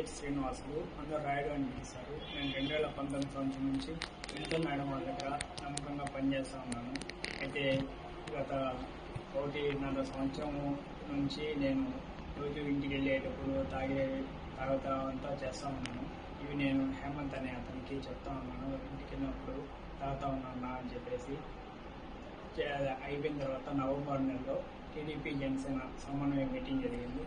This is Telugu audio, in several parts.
సిహెచ్ శ్రీనివాసులు అందరూ రాయుడు అని నేను రెండు వేల పంతొమ్మిది సంవత్సరం నుంచి వింటూ మేడం వాళ్ళ దగ్గర నమ్మకంగా పనిచేస్తూ ఉన్నాను. అయితే గత ఒకటిన్నర సంవత్సరం నుంచి నేను రోజు ఇంటికి వెళ్ళేటప్పుడు తాగే తర్వాత అంతా చేస్తూ ఉన్నాను. ఇవి నేను హేమంత్ అనే అతనికి చెప్తా ఉన్నాను. ఇంటికి వెళ్ళినప్పుడు తాగుతా ఉన్నాను అని చెప్పేసి. అయిపోయిన తర్వాత నవంబర్ నెలలో టీడీపీ జనసేన సమన్వయ మీటింగ్ జరిగింది.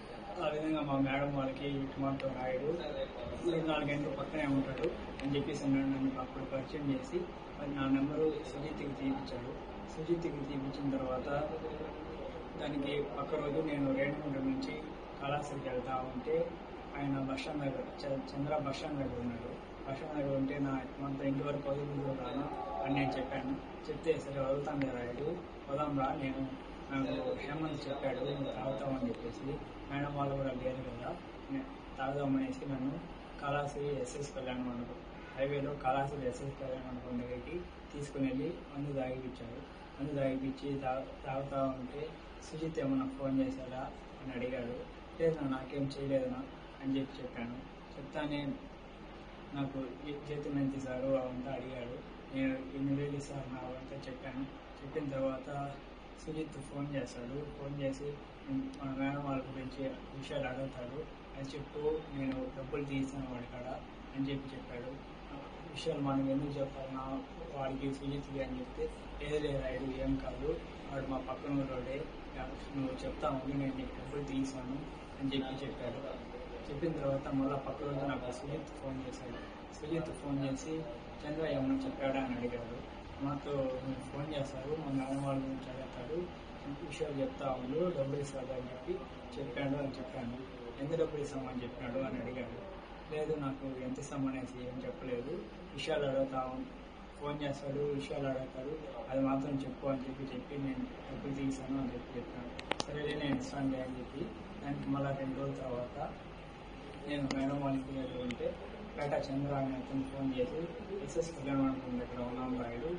ఆ విధంగా మా మేడం వాళ్ళకి ఇటుమాతో రాయడు నాలుగు గంటలు పక్కనే ఉంటాడు అని చెప్పేసి అన్నాడు నన్ను అప్పుడు పరిచయం చేసి మరి నా నెంబరు సుజిత్కి తీపించాడు సుజిత్కి తీపించిన తర్వాత దానికి పక్క రోజు నేను రేణుగుంట నుంచి కళాశాలకి వెళ్తా ఉంటే ఆయన బస్ దగ్గర చంద్ర బస్ దగ్గర ఉన్నాడు. బస్ దగ్గర ఉంటే నా మొత్తం ఇంటి వరకు వదులు రాను అని నేను చెప్పాను. చెప్తే సరే వదులుతాను రాయుడు వదాం రా నేను నాకు హేమంత్ చెప్పాడు నేను తాగుతామని చెప్పేసి మేడం వాళ్ళు కూడా లేరు కదా తాగదాం తాగుదామనేసి నన్ను కళాశ్రీ ఎస్ఎస్ కళ్యాణ మండపం హైవేలో కళాశ్రీ ఎస్ఎస్ కళ్యాణ మండపం దగ్గరికి తీసుకుని వెళ్ళి మందు తాగిపించాడు మందు తాగిపించి తా- తాగుతా ఉంటే సుజిత్ ఏమన్నా ఫోన్ చేశారా అని అడిగాడు. లేదు నాకేం చేయలేదనా అని చెప్పి చెప్పాను. చెప్తానే నాకు ఏ- జీతం ఎంత సారు అవంతా అడిగాడు. నేను ఎన్ని వేలు ఇస్తారు నా అవంతా చెప్పాను. చెప్పిన తర్వాత సుజిత్ ఫోన్ చేస్తాడు ఫోన్ చేసి మా మేడం వాళ్ళ గురించి విషయాలు అడుగుతాడు అని చెప్పు నేను డబ్బులు తీసాను వాడి కాడ అని చెప్పి చెప్పాడు. విషయాలు మనం ఎందుకు చెప్పాలి నా వాడికి సుజిత్కి అని చెప్తే లేదు లేదు రైడు ఏం కాదు. వాడు మా పక్కన ఊరోడే నువ్వు చెప్తా నేను నీకు డబ్బులు తీసాను అని చెప్పి చెప్పాడు. చెప్పిన తర్వాత మళ్ళీ పక్క రోజు నాకు సుజిత్ ఫోన్ చేశాడు. సుజిత్ ఫోన్ చేసి చంద్ర ఏమన్నా చెప్పాడా? అని అడిగాడు. మాతో మీరు ఫోన్ చేస్తారు. మా నాన్న వాళ్ళ గురించి అడుగుతాడు విషయాలు చెప్తా ఉండు. డబ్బులు ఇస్తాడు అని చెప్పి చెప్పాడు అని చెప్పాను. ఎంత డబ్బులు ఇస్తామని చెప్పాడు అని అడిగాడు. లేదు నాకు ఎంత ఇస్తామనేసి ఏం చెప్పలేదు. విషయాలు అడుగుతా ఫోన్ చేస్తాడు. విషయాలు అడుగుతాడు. అది మాత్రం చెప్పు అని చెప్పి చెప్పి నేను డబ్బులు తీసాను అని చెప్పి చెప్పాను. సరే నేను ఇస్తాను అని చెప్పి దానికి మళ్ళీ రెండు రోజుల తర్వాత నేను మేడం వాళ్ళకి ఉంటే పేట చంద్ర అని అతను ఫోన్ చేసి ఎస్ఎస్ కళ్యాణ్ మండపం దగ్గర ఉన్నాం రాయుడు.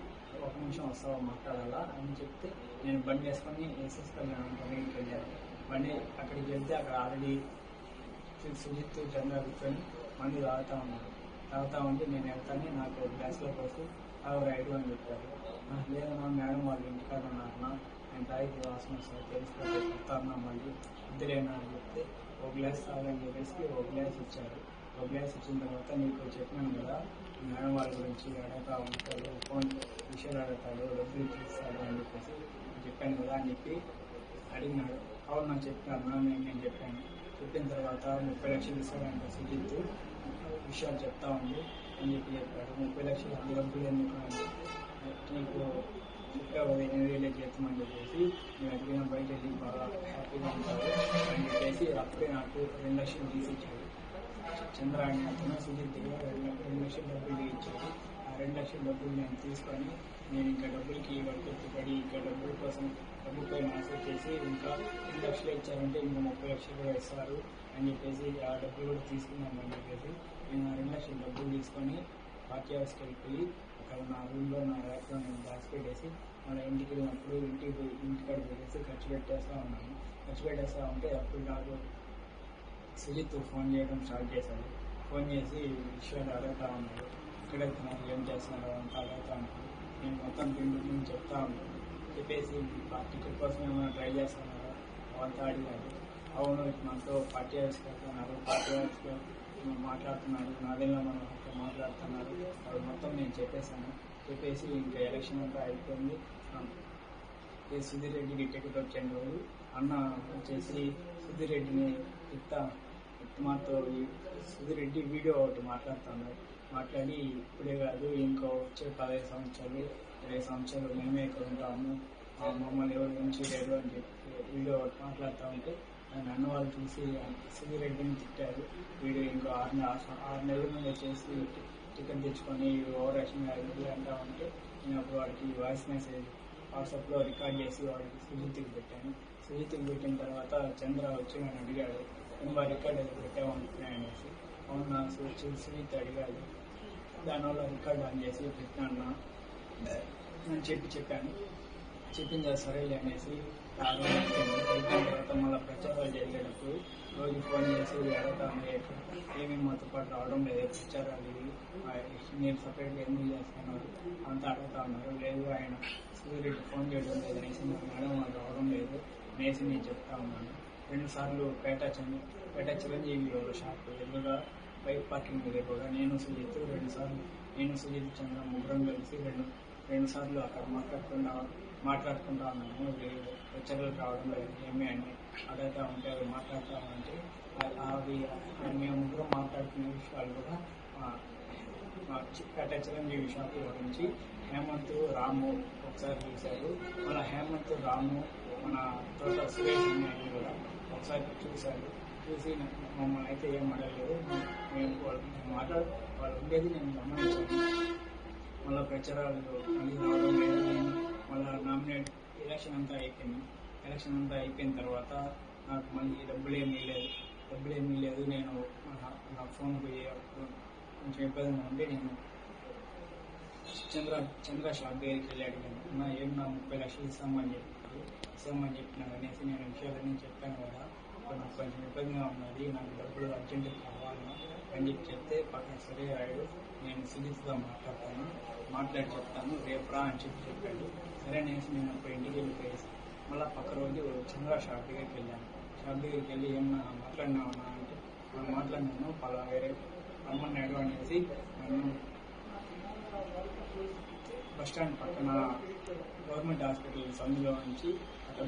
ఒక నిమిషం వస్తావా మాట్లాడాలా అని చెప్తే నేను బండి వేసుకొని ఎస్ఎస్ కళ్యాణ్ మండపానికి వెళ్ళాను. బండి అక్కడికి వెళ్తే అక్కడ ఆల్రెడీ సుజిత్ చంద్ర కూర్చొని మంది తాగుతా ఉన్నాడు తాగుతా ఉంటే నేను వెళ్తాను నాకు గ్లాస్లో కోసం ఆ రైడు అని చెప్పారు. "నాకు లేదన్నా మేడం వాళ్ళు ఇంటికాడ ఉన్నారన్నా నేను తాగి వాసన వస్తుంది తెలిసిపోతే చెప్తాను మళ్ళీ. ఇద్దరేనా అని చెప్తే ఒక గ్లాస్ తాగని చెప్పేసి ఒక గ్లాస్ ఇచ్చారు. ఒక గ్లాస్ ఇచ్చిన తర్వాత నీకు చెప్పాను కదా మేడం వాళ్ళ గురించి అడగ ఉంటాడు ఫోన్ విషయాలు అడుగుతాడు డబ్బులు ఇచ్చిస్తాడు అని చెప్పేసి చెప్పాను కదా అని చెప్పి అడిగినాడు. అవును నాకు చెప్పాను నేను నేను చెప్పాను. చెప్పిన తర్వాత ముప్పై లక్షలు ఇస్తాడంట సుజిత్. విషయాలు చెప్తా ఉంది అని చెప్పి చెప్పాడు. ముప్పై లక్షలు అది డబ్బులు ఎందుకు అంటే నీకు చెప్పావు ఎనిమిది వేలే చెప్పేసి నేను అడిగిన బయట వెళ్ళి బాగా హ్యాపీగా ఉంటాడు అని చెప్పేసి అప్పుడే నాకు రెండు లక్షలు తీసి ఇచ్చాడు. చంద్ర అతను సుజిత్ రెండు రెండు లక్షల డబ్బులు ఇచ్చాడు ఆ రెండు లక్షల డబ్బులు నేను తీసుకొని నేను ఇంకా డబ్బులకి వర్కెత్తి పడి ఇంకా డబ్బుల కోసం డబ్బుపై ఆశ చేసి ఇంకా రెండు లక్షలు ఇచ్చారంటే ఇంకా ముప్పై లక్షలు కూడా ఇస్తారు అని చెప్పేసి ఆ డబ్బులు కూడా తీసుకున్నాను అని చెప్పేసి నేను ఆ రెండు లక్షల డబ్బులు తీసుకొని పార్టీ హౌస్కి వెళ్ళిపోయి అక్కడ నా రూమ్లో నా ర్యాక్లో నేను దాచిపెట్టేసి మళ్ళీ ఇంటికి వెళ్ళినప్పుడు ఇంటికి ఇంటికాడ పెట్టేసి ఖర్చు పెట్టేస్తా ఉన్నాను. ఖర్చు పెట్టేస్తా ఉంటే అప్పుడు నాకు సుజిత్ ఫోన్ చేయడం స్టార్ట్ చేశాడు. ఫోన్ చేసి విషయాలు అడుగుతా ఉన్నాడు. ఎక్కడ ఏం చేస్తున్నారు? అంతా అడుగుతా ఉన్నాడు. నేను మొత్తం పిండి నుంచి చెప్తా ఉన్నాను. చెప్పేసి టికెట్ కోసం ఏమైనా ట్రై చేస్తున్నారా? అవంతా అడిగాడు. అవును మనతో పార్టీ హౌస్కి పార్టీ హౌస్లో మాట్లాడుతున్నారు నాదేళ్ళ మనం అక్కడ మాట్లాడుతున్నారు? అది మొత్తం నేను చెప్పేశాను. చెప్పేసి ఇంకా ఎలక్షన్ అంతా అయిపోయింది. సుధీర్ రెడ్డికి టికెట్ వచ్చిన రోజు అన్న వచ్చేసి సుధీర్ రెడ్డిని ఇత్త మాతో సుధీర్ రెడ్డి వీడియో ఒకటి మాట్లాడుతాను మాట్లాడి ఇప్పుడే కాదు ఇంకో వచ్చే పదహైదు సంవత్సరాలు ఇరవై సంవత్సరాలు మేమే ఇక్కడ ఉంటాము. మమ్మల్ని ఎవరి నుంచి లేరు అని చెప్పి వీడియో ఒకటి మాట్లాడుతూ ఉంటే ఆయన అన్న వాళ్ళు చూసి సుధీర్ రెడ్డిని తిట్టారు. వీడియో ఇంకో ఆరు ఆరు నెలల ముందు చేసి టికెట్ తెచ్చుకొని ఓవర్ యాక్షన్ అంటా ఉంటే నేను అప్పుడు వాడికి వాయిస్ మెసేజ్ వాట్సాప్లో రికార్డ్ చేసి వాడికి సుజిత్కి పెట్టాను. సుజిత్కి పెట్టిన తర్వాత చంద్ర వచ్చి నన్ను అడిగాడు ఇంకా రికార్డ్ ఏదో పెట్టామనుకున్నా అనేసి. అవునా వచ్చి చూసి అడిగాడు దానివల్ల రికార్డ్ ఆన్ చేసి పెట్టాను అని చెప్పి చెప్పాను. చెప్పింది సరేలే అనేసి అయిపోయిన తర్వాత మళ్ళీ ప్రచారాలు జరిగేటప్పుడు రోజు ఫోన్ చేసి అడగటం ఉంది ఏమి మాతో పాటు రావడం లేదు ప్రచారాలు ఇవి. ఆ, మీరు సపరేట్గా ఎందుకు చేస్తున్నారు అంతా అడుగుతా ఉన్నారు. లేదు ఆయన సూర్యుడు ఫోన్ చేయడం లేదు అనేసి మా మేడం వాళ్ళు రావడం లేదు అనేసి నేను చెప్తా ఉన్నాను. రెండు సార్లు పేట చంద్ర పేట చిరంజీవి వాళ్ళ షాప్. ఎదురుగా బైక్ పార్కింగ్ దగ్గర కూడా నేను సుజిత్ రెండు సార్లు నేను సుజిత్ చంద్ర ముగ్గురం కలిసి రెండు రెండు సార్లు అక్కడ మాట్లాడుకుంటా మాట్లాడుకుంటా ఉన్నాము లెక్చర్లు రావడం లేదు. ఏమి అని అడగతా ఉంటే అవి మాట్లాడుతూ ఉంటే అవి మేము ముగ్గురం మాట్లాడుకునే విషయాలు కూడా పేట చిరంజీవి షాప్ గురించి హేమంత్ రాము ఒకసారి చూశారు. మన హేమంత్ రాము మన తోట సురేష్ కూడా ఒకసారి చూశారు చూసి మమ్మల్ని అయితే ఏం అడగలేదు మేము వాళ్ళు మాట్లాడు వాళ్ళు ఉండేది నేను గమనించాను. మళ్ళీ ప్రచారాలు మళ్ళీ రావడం లేదు. మళ్ళీ నామినేట్ ఎలక్షన్ అంతా అయిపోయింది. ఎలక్షన్ అంతా అయిపోయిన తర్వాత నాకు మళ్ళీ డబ్బులు ఏమీ లేదు. డబ్బులు ఏమీ లేదు. నేను నా- ఫోన్ ఫోన్కి కొంచెం ఇబ్బందిగా ఉండి నేను చంద్ర చంద్ర షాప్ దగ్గరికి వెళ్ళాడు. నా ఏం నా ముప్పై లక్షలు ఇస్తామని చెప్పారు ఇస్తామని చెప్పినా అనేసి నేను విషయాలన్నీ చెప్పాను కదా. నాకు కొంచెం ఇబ్బందిగా ఉన్నది నాకు డబ్బులు అర్జెంట్ కావాలి అని చెప్పి చెప్తే పక్కన సరే అయ్యాడు నేను సిరీస్గా మాట్లాడతాను మాట్లాడి చెప్తాను రేపురా అని చెప్పి చెప్పాడు. సరే అనేసి నేను అప్పుడు ఇంటికి వెళ్ళిపోయేసి మళ్ళీ పక్క రోజు చంద్ర షాప్ దగ్గరికి వెళ్ళాను. షాప్ దగ్గరికి వెళ్ళి ఏమన్నా మాట్లాడినామన్నా అంటే మనం మాట్లాడినాను పలా వేరే రమ్మన్నాడు అనేసి నన్ను బస్ స్టాండ్ పక్కన గవర్నమెంట్ హాస్పిటల్ సందులో నుంచి అక్కడ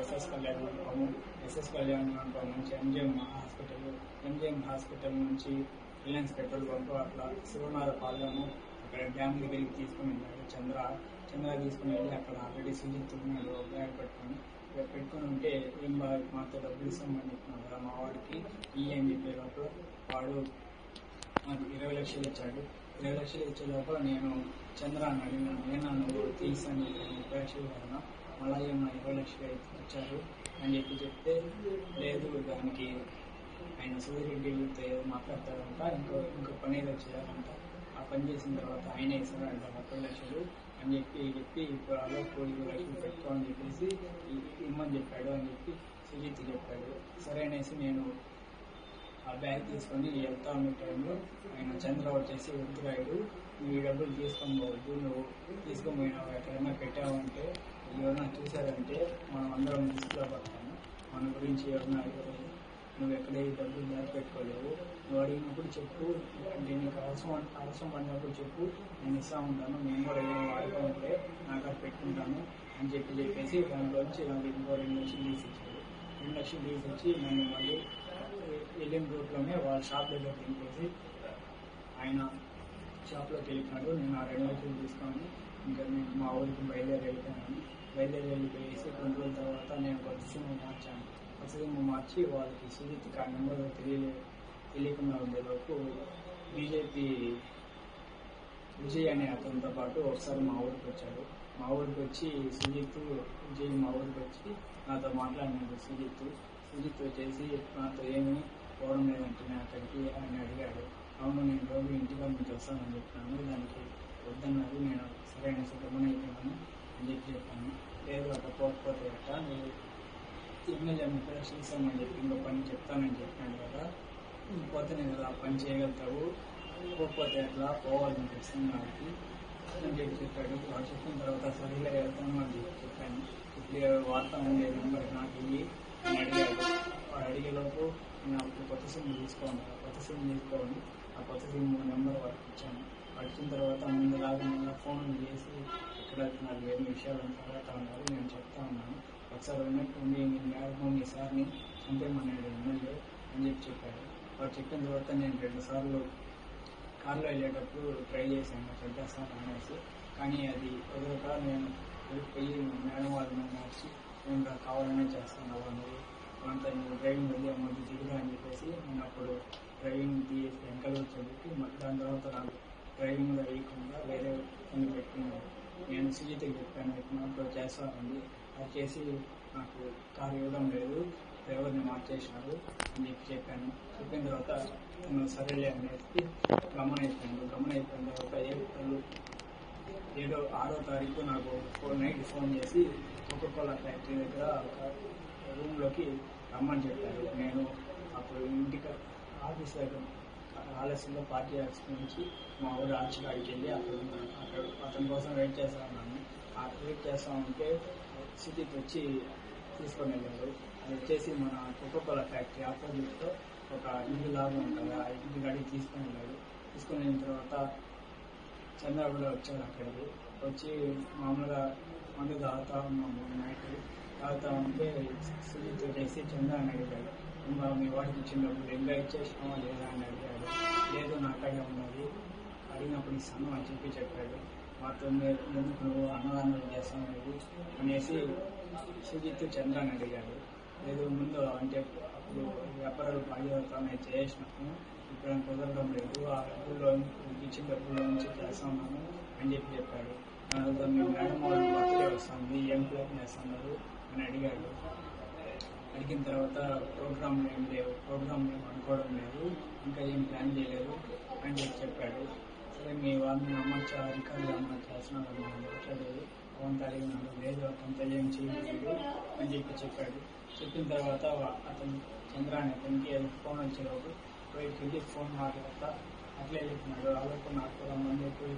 ఎస్ఎస్ కళ్యాణ్ మండపము ఎస్ఎస్ కళ్యాణ్ మండపం నుంచి ఎంజిఎం హాస్పిటల్ ఎంజిఎం హాస్పిటల్ నుంచి రిలయన్స్ పెట్రోల్ పంపు అట్లా శివనార పాలెము అక్కడ డ్యామ్ దగ్గరికి తీసుకుని వెళ్ళాడు చంద్ర. చంద్ర తీసుకుని వెళ్ళి అక్కడ ఆల్రెడీ సీజన్ ఉన్నాడు బ్యాగ్ పెట్టుకొని. పెట్టుకుని ఉంటే ఏం బాగా మాతో డబ్బులు ఇస్తామని చెప్పినాడు కదా మా వాడికి ఈ అని చెప్పే లోపల వాడు నాకు ఇరవై లక్షలు ఇచ్చాడు. ఇరవై లక్షలు ఇచ్చే లోపల నేను చంద్ర అని అడిగినాను నేను నువ్వు తీసాను ఇరవై లక్షలు కన్నా మళ్ళా మా ఇరవై వచ్చారు అని చెప్పి చెప్తే లేదు దానికి ఆయన సూర్యరెడ్డితో ఏదో మాట్లాడతారంట ఇంకో ఇంకో పని ఏదో చేయాలంట. ఆ పని చేసిన తర్వాత ఆయన ఇస్తారంట ముప్పై లక్షలు అని చెప్పి చెప్పి ఇప్పుడు అలా కోడి లక్షలు పెట్టుకో అని చెప్పేసి ఇమ్మని చెప్పాడు అని చెప్పి సుజిత్ చెప్పాడు. సరే అనేసి నేను ఆ బ్యాగ్ తీసుకొని వెళ్తా ఉన్న టైంలో ఆయన చంద్ర వచ్చేసి వద్దురాయుడు నువ్వు ఈ డబ్బులు తీసుకొని పోవద్దు నువ్వు. తీసుకొని పోయినావు ఎక్కడైనా పెట్టావంటే ఎవరైనా చూశారంటే మనం అందరం దృష్టిలో పడతాము. మన గురించి ఎవరైనా అడిగారు నువ్వు ఎక్కడ డబ్బులు దాచి పెట్టుకోలేవు నువ్వు అడిగినప్పుడు చెప్పు. అంటే నీకు అవసరం అవసరం పడినప్పుడు చెప్పు. నేను ఇస్తా ఉంటాను. నేను కూడా ఏదైనా వాడుకుంటే నాకు అది పెట్టుకుంటాను అని చెప్పి చెప్పేసి దాంట్లోంచి నాకు ఇంకో రెండు లక్షలు తీసి రెండు లక్షలు తీసి వచ్చి నన్ను మళ్ళీ వెళ్ళిన రూట్లోనే వాళ్ళ షాప్ దగ్గర దింపేసి ఆయన షాప్లోకి వెళ్ళినాడు నేను ఆ రెండు లక్షలు తీసుకొని ఇంకా నేను మా ఊరికి బయలుదేరి వెళ్తానని బయలుదేరి వెళ్ళిపోయేసి కొన్ని రోజుల తర్వాత నేను కొత్త సిమ్ మార్చాను కొత్త మార్చి వాళ్ళకి సుజిత్ ఆ నెంబర్ తెలియలే తెలియకుండా ఉండేలోపు బీజేపీ విజయ్ అనే అతనితో పాటు ఒకసారి మా ఊరికి వచ్చాడు. మా ఊరికి వచ్చి సుజిత్ విజయ్ మా ఊరికి వచ్చి నాతో మాట్లాడినాడు సుజిత్. సుజిత్ వచ్చేసి నాతో ఏమి పోవడం లేదంటే నేను అక్కడికి ఆయన అడిగాడు. అవును నేను రోజు ఇంటిలో నుంచి వస్తానని చెప్పాను దానికి వద్దన్నారు. నేను సరైన సుఖమని అయిపోయాను. అని చెప్పాను లేదు అట్లా పోకపోతే అట్ట నువ్వు ఎమ్మెల్యే ముప్పై లక్షలు చెప్పి ఇంకో పని చెప్తానని చెప్పాను కదా పోతే నేను ఆ పని చేయగలుగుతావు పోకపోతే అట్లా పోవాలని ఖచ్చితంగా వాడికి అని చెప్పి చెప్పాడు వాడు చెప్పిన తర్వాత సరిగ్గా వెళ్తాను అని చెప్పి చెప్పాను ఇప్పుడు వార్త ఉండే నెంబర్ నాకు ఇవి అని అడిగాడు వాడు అడిగేలోపు నేను అప్పుడు కొత్త సిమ్ తీసుకోండి కొత్త సిమ్ తీసుకోండి ఆ కొత్త సిమ్ నెంబర్ వాడికి ఇచ్చాను వచ్చిన తర్వాత ముందులాగా మళ్ళీ ఫోన్ చేసి ఇక్కడ నాకు ఏమి విషయాలు తర్వాత ఉన్నారు నేను చెప్తా ఉన్నాను. ఒకసారి ఉన్నట్టు మీ మేడం మీ సార్ని చంపేమన్నాడు ఎమ్మెల్యే అని చెప్పి చెప్పాడు వాడు చెప్పిన తర్వాత నేను రెండు సార్లు కార్లో వెళ్ళేటప్పుడు ట్రై చేశాను చంపేస్తాను అనేసి. కానీ అది ఎదురుక నేను వెళ్ళిపోయి మేడం వాళ్ళని మార్చి నేను కావాలనే చేస్తాను నువ్వు. అంతా నేను డ్రైవింగ్ వెళ్ళి అమౌంట్ దిగుదా అని చెప్పేసి నేను అప్పుడు డ్రైవింగ్ తీసి వెంకలు చదివి దాని తర్వాత నాకు డ్రైవింగ్లో వేయకుండా వేరే కొన్ని పెట్టుకున్నాను. నేను సుజిత్కి చెప్పాను. మాతో చేస్తానండి అది చేసి నాకు కారు ఇవ్వడం లేదు. డ్రైవర్ని మార్చేసినారు అని చెప్పి చెప్పాను. చెప్పిన తర్వాత తను సరేలే అనేసి గమన అయిపోయాను గమన అయిపోయిన తర్వాత ఏప్రిల్ ఏడో ఆరో తారీఖు నాకు ఫోన్ నైట్ ఫోన్ చేసి కోకోకోలా ఫ్యాక్టరీ దగ్గర ఒక రూమ్లోకి రమ్మని చెప్పారు. నేను అప్పుడు ఇంటికి ఆఫీస్ దగ్గర ఆలస్యంలో పార్టీ ఆఫీస్ నుంచి మా ఊరు ఆర్చికాడికి వెళ్ళి అక్కడ అక్కడ అతని కోసం వెయిట్ చేస్తా ఉన్నాను ఆ వెయిట్ చేస్తా ఉంటే సిటీకి వచ్చి తీసుకొని వెళ్ళారు అది వచ్చేసి మన కోకోకోలా ఫ్యాక్టరీ ఆపోజిట్లో ఒక ఇల్లు లాగా ఉంటుంది. ఆ ఇంటి కాడికి తీసుకొని వెళ్ళారు తీసుకొని వెళ్ళిన తర్వాత చంద్ర కూడా వచ్చాడు అక్కడికి. వచ్చి మామూలుగా మందు తాగుతా ఉన్నాము. నైట్ తాగుతా ఉంటే సుజిత్ చేసి చంద్ర అని అడిగాడు. ఇంకా మీ వాడికి ఇచ్చినప్పుడు డబ్బులు ఇచ్చేసినావా లేదా? అని అడిగాడు. లేదు నాకడే ఉన్నది. అడిగినప్పుడు ఇస్తాను అని చెప్పి చెప్పాడు. మాతో ఎందుకు నువ్వు అన్నదానం చేస్తాను అనేసి సుజిత్ చంద్ర అని అడిగాడు. లేదు ముందు అంటే అప్పుడు వ్యాపారాలు బాధ్యతనే చేసినప్పుడు ఇప్పుడు కుదరడం లేదు. ఆ డబ్బుల్లో ఇచ్చిన డబ్బుల్లో నుంచి చేస్తామని అని చెప్పి చెప్పాడు. దానితో మీ మేడం వాళ్ళు బర్త్డే వస్తుంది ఏం ప్రయత్నం చేస్తున్నారు? అని అడిగాడు. అడిగిన తర్వాత ప్రోగ్రామ్ ఏం లేవు. ప్రోగ్రామ్ ఏం అనుకోవడం లేదు. ఇంకా ఏం ప్లాన్ చేయలేదు. అని చెప్పి చెప్పాడు. సరే మీ వాళ్ళని నమ్మచ్చా అధికారులు ఏమన్నా చేస్తున్నారు మాట్లాడలేదు మాట్లాడేది కొంత అడిగినాడు లేదు కొంత ఏం చేయలేదు అని చెప్పి చెప్పాడు. చెప్పిన తర్వాత అతను చంద్ర అనే అతనికి ఫోన్ వచ్చేటప్పుడు పోయి వెళ్ళి ఫోన్ మాట్లాడతా. అట్లే చెప్పినాడు అలాగే నాకు కూడా మంది పోయి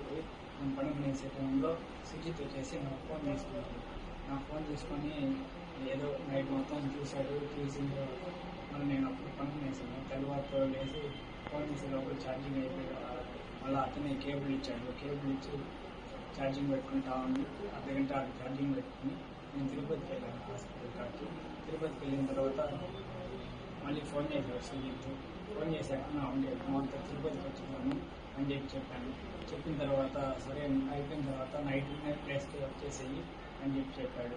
నేను పడుకునేసే టైంలో సుజిత్ వచ్చేసి నాకు ఫోన్ తీసుకున్నాడు. నా ఫోన్ తీసుకొని ఏదో నైట్ మొత్తం చూశాడు చూసిన తర్వాత మళ్ళీ నేను అప్పుడు పనుకునేసాను తర్వాత లేచి ఫోన్ చేసే లోపల ఛార్జింగ్ అయిపోయి మళ్ళీ అతనే కేబుల్ ఇచ్చాడు. కేబుల్ ఇచ్చి ఛార్జింగ్ పెట్టుకుంటా ఉంది. అర్ధగంట ఛార్జింగ్ పెట్టుకుని నేను తిరుపతికి వెళ్ళాను హాస్పిటల్ కాడికి. తిరుపతికి వెళ్ళిన తర్వాత మళ్ళీ ఫోన్ చేశాడు సుజిత్ ఫోన్ చేశాక నా ఉండే అంతా తిరుపతికి వచ్చాను అని చెప్పి చెప్పాను. చెప్పిన తర్వాత సరే అయిపోయిన తర్వాత నైట్ నైట్ ప్లేస్కి వచ్చేసేయి అని చెప్పి చెప్పాడు.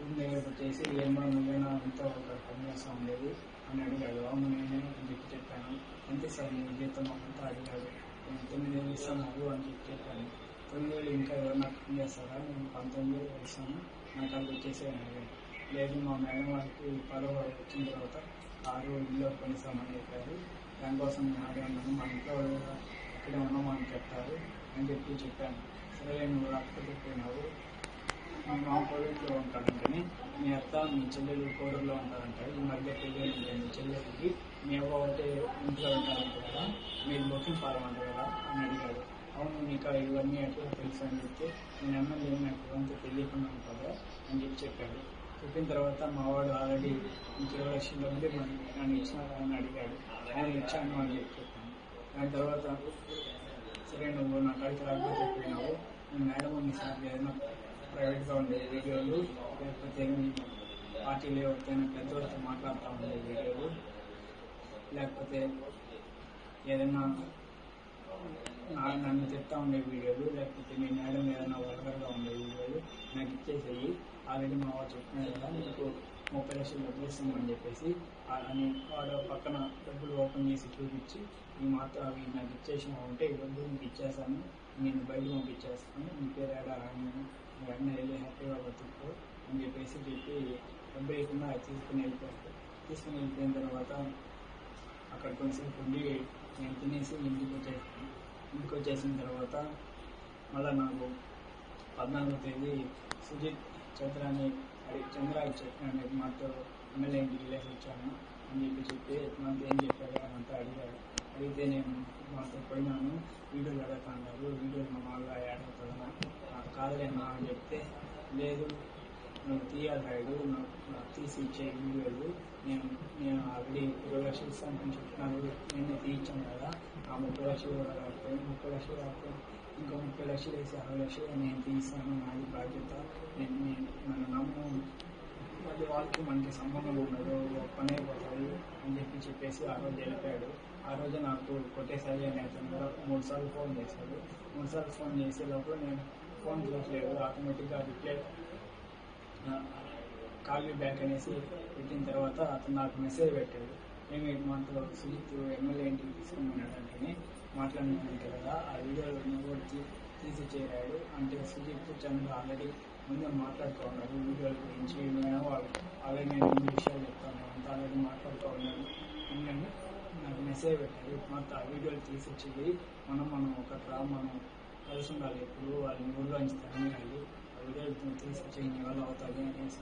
రూమ్ దగ్గరికి వచ్చేసి ఏమో అంతా ఒక పని చేస్తా ఉండేది అని అడిగాడు. అవును నేనే అని చెప్పి చెప్పాను. అంతే సార్ నేను జీతం అంతా అడిగాడు. నేను తొమ్మిది వేలు ఇస్తున్నారు అని చెప్పి చెప్పాను. తొమ్మిది వేలు ఇంకా ఏమైనా పని చేస్తారా నేను పంతొమ్మిది వేలు ఇస్తాను. నాకు అది వచ్చేసి అడిగాను లేదు మా మేడం వాళ్ళకి పదవ వచ్చిన తర్వాత ఆరు ఇల్లు కొనిస్తామని చెప్పారు. దానికోసం నేను అడిగాను. మా ఇంట్లో వాళ్ళు అక్కడే ఉన్నామని చెప్తారు అని చెప్పి చెప్పాను. సరే నువ్వు అక్కడ చెప్పినారు మా మామ కోవిడ్లో ఉంటాడంటని మీ అత్త మీ చెల్లెలు కోడూరులో ఉంటారంట ఈ మధ్య పెళ్ళి మీ చెల్లెలకి మీ అవ్వ ఒకటే ఇంట్లో ఉంటారంట కదా మీరు బుకింగ్ పాలమంట కదా అని అడిగాడు అవును నీకు ఇవన్నీ ఎట్లా తెలుసు అని చెప్తే నేను ఎమ్మెల్యే నాకు అంతా తెలియకుండా కదా అని చెప్పి చెప్పాడు చెప్పిన తర్వాత మా వాడు ఆల్రెడీ ఇంక ఇరవై లక్షల ఉంది నన్ను ఇచ్చినారా అని అడిగాడు నేను ఇచ్చాను అని చెప్పి చెప్పాను దాని తర్వాత సరే నువ్వు నా కాడికి రాకపోతే పోయినావు నేను మేడం మీ సార్ ఏదైనా ప్రైవేట్గా ఉండే వీడియోలు లేకపోతే మీ పార్టీలో ఎవరికైనా పెద్దవాళ్ళతో మాట్లాడుతూ ఉండే వీడియోలు. లేకపోతే ఏదైనా నా నన్ను చెప్తా ఉండే వీడియోలు లేకపోతే మీ మేడం ఏదైనా వల్గర్గా ఉండే వీడియోలు నాకు ఇచ్చేసేయి. ఆల్రెడీ మా వాడు చెప్పినాడు కదా మీకు ముప్పై లక్షలు డబ్బులు ఇస్తామని చెప్పేసి అని వాడు పక్కన డబ్బులు ఓపెన్ చేసి చూపించి ఈ మాత్రం అవి నాకు ఇచ్చేసిన ఉంటే ఈ డబ్బులు నీకు ఇచ్చేసాను నేను బయట పంపించేస్తాను నీ పేరు ఏడా రాను వెంటనే వెళ్ళి హ్యాపీగా బతుకు అని చెప్పేసి చెప్పి డబ్బులు లేకుండా తీసుకుని వెళ్ళిపోయాడు తీసుకుని వెళ్ళిపోయిన తర్వాత అక్కడ కొంచెం ఉండి నేను తినేసి ఇంటికి వచ్చేసాను ఇంటికి వచ్చేసిన తర్వాత మళ్ళీ నాకు పద్నాలుగో తేదీ సుజిత్ చంద్రాని అడిగి చంద్ర చెప్పినాను మాతో ఎమ్మెల్యే ఇంటికి వెళ్ళేసి వచ్చాను అని చెప్పి చెప్పి మాతో ఏం చెప్పాడు అని అంతా అడిగాడు. అడిగితే నేను మాతో పోయినాను వీడియోలు అడుగుతాను వీడియోలు మా వాళ్ళ యాడ్ అవుతుందా నాకు అని చెప్తే లేదు నువ్వు తీయాలి రాయుడు నాకు తీసి ఇచ్చే లేదు. నేను నేను ఆల్రెడీ ముప్పై లక్షలు ఇస్తాను చెప్తున్నాను. నేను తీయించాను కదా ఆ ముప్పై లక్షలు కూడా రాకపోయి ముప్పై లక్షలు రాకపోయి ఇంకా ముప్పై లక్షలు వేసి అరవై లక్షలు నేను తీస్తాను నాది బాధ్యత. నేను నన్ను నమ్ము. అది వాళ్ళకి మనకి సంబంధం ఉండదు ఒక పని అని చెప్పి చెప్పేసి ఆ రోజు వెళ్ళిపోయాడు. ఆ రోజు నాకు కొట్టేసారి అని అతను కూడా మూడు సార్లు ఫోన్ చేశాడు. మూడు సార్లు ఫోన్ చేసే లోపల నేను ఫోన్ చూడట్లేదు ఆటోమేటిక్గా రిప్లై కాల్ బ్యాక్ అనేసి పెట్టిన తర్వాత అతను నాకు మెసేజ్ పెట్టాడు. మేము ఈ మాటలో సుజిత్ ఎమ్మెల్యే ఇంటికి తీసుకున్నాడు అంటే మాట్లాడినాను కదా. ఆ వీడియోలో కూడా తీసి చేరాడు అంటే సుజిత్ చంద్ర ఆల్రెడీ ముందే మాట్లాడుకోన్నారు వీడియోల గురించి నేను వాళ్ళు ఆల్రెడీ నేను ఇన్ని విషయాలు చెప్తాను అంతా ఆల్రెడీ మాట్లాడుతూ ఉన్నాను ఎందుకంటే నాకు మెసేజ్ పెట్టారు మాత్రం ఆ వీడియోలు తీసి మనం మనం ఒక రా మనం కలిసి ఉండాలి ఎప్పుడు వాళ్ళని ఊళ్ళోంచి తరమేయాలి ఆ వీడియోలు తీసి తెలిసి నీ వాళ్ళు అవుతుంది అనేసి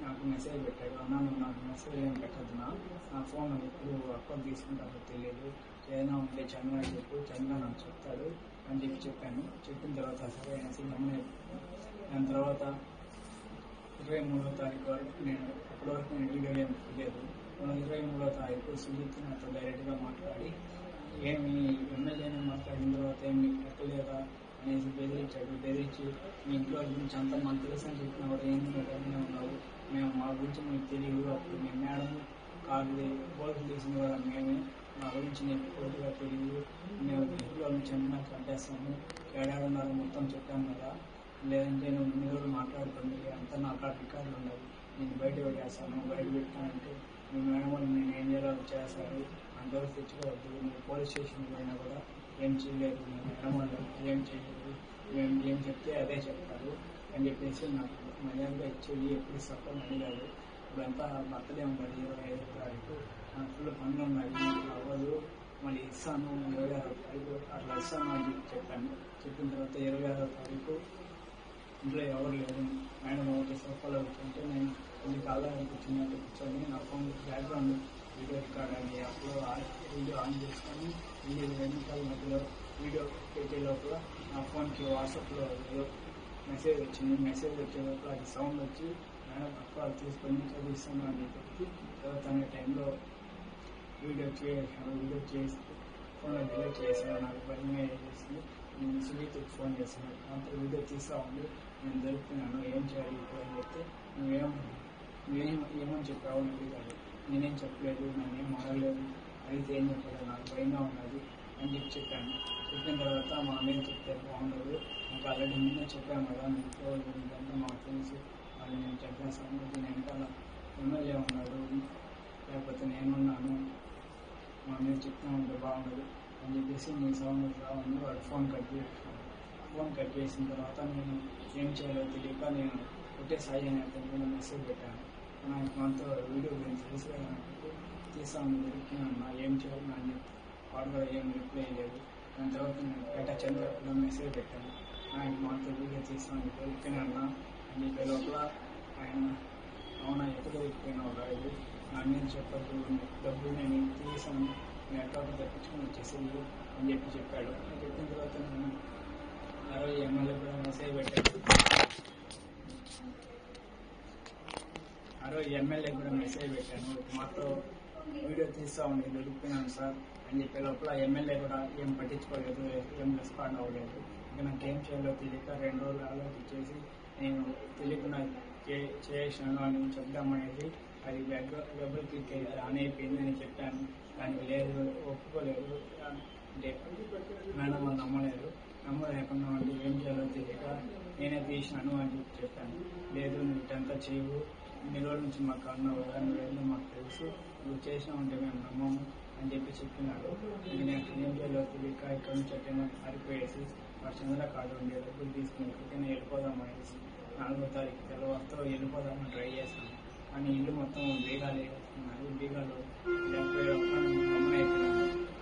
నాకు మెసేజ్ పెట్టాడు అన్న నువ్వు నాకు మెసేజ్ ఏం పెట్టద్దు నా. నా ఫోన్ ఎప్పుడు అకౌంట్ తీసుకుంటారో తెలియదు. ఏదైనా ఉంటే చంద్ర చెప్పు. చంద్ర నాకు చెప్తాడు అని చెప్పి చెప్పాను. చెప్పిన తర్వాత సరే అనేసి గమని దాని తర్వాత ఇరవై మూడో తారీఖు వరకు నేను అప్పటి వరకు నేను వీడియో ఏం తెలియదు ఇరవై మూడో తారీఖు సుజిత్ నాతో డైరెక్ట్గా మాట్లాడి ఏమి ఎమ్మెల్యేని మాట్లాడిన తర్వాత ఏమి పెట్టలేదా అనేసి బెదిరించాడు. బెదిరించి మీ ఇంట్లో గురించి అంతా మాకు తెలుసు అని చెప్పినా కూడా ఏంది నువ్వు ఉన్నావు మేము మా గురించి మీకు తెలియదు. అప్పుడు మీ మేడం కాదు పోలీసులు తీసిన కూడా మేమే. మా గురించి నీకు పూర్తిగా తెలియదు. మేము ఇంట్లో నుంచి అన్నా కట్టేస్తాము? ఏడాడున్నారు మొత్తం చెప్పాను కదా. లేదంటే నువ్వు మీరు మాట్లాడుతుంది అంతా నా కాడ రికార్డులు ఉండవు నేను బయట పెట్టేస్తాను. బయట పెట్టానంటే మీ మేడం వాళ్ళు నేను ఏం చేయాలో అది చేస్తారు. అందరూ తెచ్చుకోవద్దు. మీరు పోలీస్ స్టేషన్ పోయినా కూడా ఏం చేయలేదు. మేడం వాళ్ళు ఏం చేయలేదు. మేము ఏం చెప్తే అదే చెప్తారు అని చెప్పేసి నాకు మర్యాదగా ఇచ్చేది ఎప్పుడు సఫలం అడిగారు ఇప్పుడంతా బర్త్డే ఉన్నది ఇరవై ఐదో తారీఖు. నాకు ఫుల్ పనులు ఉన్నాయి. అవ్వదు. మళ్ళీ ఇస్తాను. ఇరవై ఆరో తారీఖు అట్లా ఇస్తాను అని చెప్పి చెప్పాను. చెప్పిన తర్వాత ఇరవై ఆరో తారీఖు ఇంట్లో ఎవరు లేరు. మేడం ఒకటి సోఫాలో కూర్చుంటే నేను కొన్ని కాలానికి కూర్చున్నట్టు కూర్చొని నా ఫోన్ బ్యాక్గ్రౌండ్ వీడియో రికార్డ్ అని అప్పుడు వీడియో ఆన్ చేసుకొని వీడియో రెండు మధ్యలో వీడియో పెట్టే లోపల నా ఫోన్కి వాట్సాప్లో మెసేజ్ వచ్చింది. మెసేజ్ వచ్చే లోపల అది సౌండ్ వచ్చి మేడం అక్క తీసుకొని చదివిస్తాను అని చెప్పి తన టైంలో వీడియో చేసాను వీడియో చేసి ఫోన్లో డిలీట్ చేసాను నాకు భయమే చేసింది నేను సునీతకి ఫోన్ చేశాను. అంత వీడియో తీస్తా ఉంది నేను దొరుకుతున్నాను ఏం చేయాలి ఇప్పుడు? అని చెప్తే నువ్వేం నువ్వేం ఏమని చెప్పావు అని అడిగాడు నేనేం చెప్పలేదు నేనేం మారలేదు అయితే ఏం చెప్పలేదు నాకు భయంగా ఉన్నది అని చెప్పి చెప్పాను. చెప్పిన తర్వాత మా అన్నయ్య చెప్తే బాగుండదు. నాకు ఆల్రెడీ ముందే చెప్పాను కదా నీకు ఇదంతా మాకు తెలుసు వాళ్ళు నేను చెప్పిన సంగతి నేను వెనకాల ఎమ్మెల్యే ఉన్నాడు లేకపోతే నేనున్నాను మా అమ్మ చెప్తా ఉంటే బాగుండదు అని చెప్పేసి నేను సౌండ్ రావని వాడు ఫోన్ కట్ చేసాను ఫోన్ కట్ చేసిన తర్వాత నేను ఏం చేయాలో తెలియక నేను ఒకటే సాయి అనే అతని మీద మెసేజ్ పెట్టాను. మనతో వీడియో గురించి తెలిసి తీసాము తీసాను ఏం చేయాలి నా వాడు కూడా ఏం రిప్లై లేదు. దాని తర్వాత నేను పేట చంద్ర కూడా మెసేజ్ పెట్టాను. ఆయన మాతో వీడియో తీసాను దొరికినా అని చెప్పే లోపల ఆయన అవునా ఎప్పుడు దొరికిపోయినావు రాదు నా మీద చెప్పద్దు డబ్బులు నేను తీసాను. నెట్వర్క్ తప్పించుకుని వచ్చేసేది వచ్చేసింది అని చెప్పి చెప్పాడు. చెప్పిన తర్వాత నేను ఆ రోజు ఎమ్మెల్యే కూడా మెసేజ్ పెట్టాడు ఆ రోజు ఎమ్మెల్యే కూడా మెసేజ్ పెట్టాను. మాతో వీడియో తీస్తా ఉండి దొరికిపోయినాను సార్ అని చెప్పే లోపల ఎమ్మెల్యే కూడా ఏం పట్టించుకోలేదు ఏం రెస్పాండ్ అవ్వలేదు. ఇంకా నాకు ఏం చేయాలో తెలియక రెండు రోజులు ఆలోచించేసి నేను తెలియకుండా చే- చేసాను అని చెప్దామనేది అది వెబ్ డబుల్ క్లిక్ అయ్యి ఆన్ అయిపోయింది అని చెప్పాను. దానికి లేదు ఒప్పుకోలేదు. అంటే మేడం వాళ్ళు నమ్మలేదు. నమ్మలేకుండా అంటే ఏం చేయాలో తెలియక నేనే తీసినాను అని చెప్పి చెప్పాను. లేదు నువ్వు ఇటంతా చేయవు. ఇన్ని రోజుల నుంచి మాకు అన్న కదా నువ్వేందో మాకు తెలుసు. నువ్వు చేసినావు మేము నమ్మము అని చెప్పి చెప్పినాడు నేను ఏం చేయాలో తెలియక ఇక్కడ నుంచి ఎక్కడైనా పారిపోయేసి మా చంద్ర కార్డు ఉండే డబ్బులు తీసుకుని ఎక్కడికైనా వెళ్ళిపోదాం అనేసి నాలుగో తారీఖు తెల్లవారుతో వెళ్ళిపోదామని ట్రై చేశాను కానీ ఇల్లు మొత్తం బీగాలు వేస్తున్నారు బీగాలు డెబ్బై ఒక్క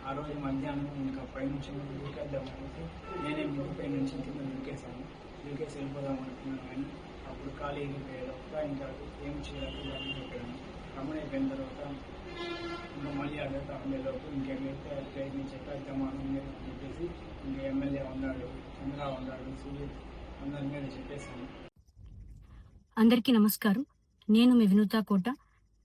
ఆ రోజు మధ్యాహ్నం ఇంకా పై నుంచి దూకేద్దాం అనేసి నేనే ముందు పై నుంచి కింద దూకేశాను దూకేసి వెళ్ళిపోదాం అనుకున్నాను కానీ ఇప్పుడు ఖాళీ వెళ్ళిపోయేలోక ఇంకా ఏం చేయాలి గమనైపోయాను అయిపోయిన తర్వాత ఇంకా మళ్ళీ అడుగుతా ఉండేలోపు ఇంకేమైతే ట్రైన్ నుంచి అని చెప్పేసి ఇంకా ఎమ్మెల్యే ఉన్నాడు చంద్ర ఉన్నాడు సుజిత్ అందరి మీద చెప్పేశాను. అందరికీ నమస్కారం. నేను మీ వినూతా కోట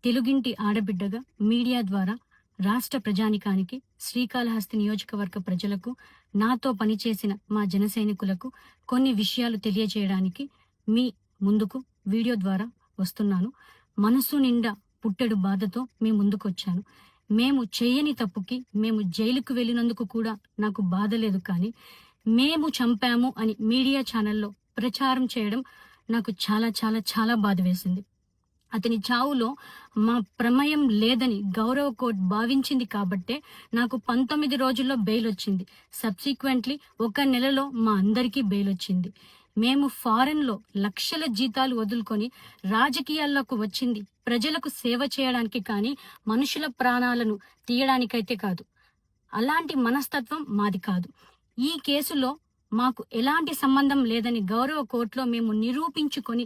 తెలుగింటి ఆడబిడ్డగా మీడియా ద్వారా రాష్ట్ర ప్రజానికానికి శ్రీకాళహస్తి నియోజకవర్గ ప్రజలకు నాతో పనిచేసిన మా జన సైనికులకు కొన్ని విషయాలు తెలియజేయడానికి మీ ముందుకు వీడియో ద్వారా వస్తున్నాను. మనసు నిండా పుట్టెడు బాధతో మీ ముందుకు వచ్చాను మేము చేయని తప్పుకి మేము జైలుకు వెళ్ళినందుకు కూడా నాకు బాధ లేదు కానీ మేము చంపాము అని మీడియా ఛానల్లో ప్రచారం చేయడం నాకు చాలా చాలా చాలా బాధ వేసింది. అతని చావులో మా ప్రమేయం లేదని గౌరవ కోర్టు భావించింది కాబట్టే నాకు పంతొమ్మిది రోజుల్లో బెయిల్ వచ్చింది సబ్సిక్వెంట్లీ ఒక నెలలో మా అందరికీ బెయిల్ వచ్చింది మేము ఫారెన్లో లక్షల జీతాలు వదులుకొని రాజకీయాల్లోకి వచ్చింది. ప్రజలకు సేవ చేయడానికి కానీ మనుషుల ప్రాణాలను తీయడానికైతే కాదు. అలాంటి మనస్తత్వం మాది కాదు. ఈ కేసులో మాకు ఎలాంటి సంబంధం లేదని గౌరవ కోర్టులో మేము నిరూపించుకొని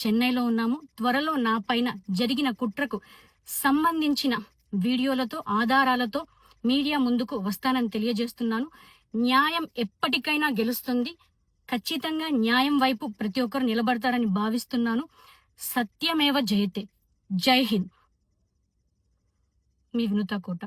చెన్నైలో ఉన్నాము. త్వరలో నా పైన జరిగిన కుట్రకు సంబంధించిన వీడియోలతో ఆధారాలతో మీడియా ముందుకు వస్తానని తెలియజేస్తున్నాను. న్యాయం ఎప్పటికైనా గెలుస్తుంది. ఖచ్చితంగా న్యాయం వైపు ప్రతి ఒక్కరు నిలబడతారని భావిస్తున్నాను. సత్యమేవ జయతే. జై హింద్. మీ వినుత కోట.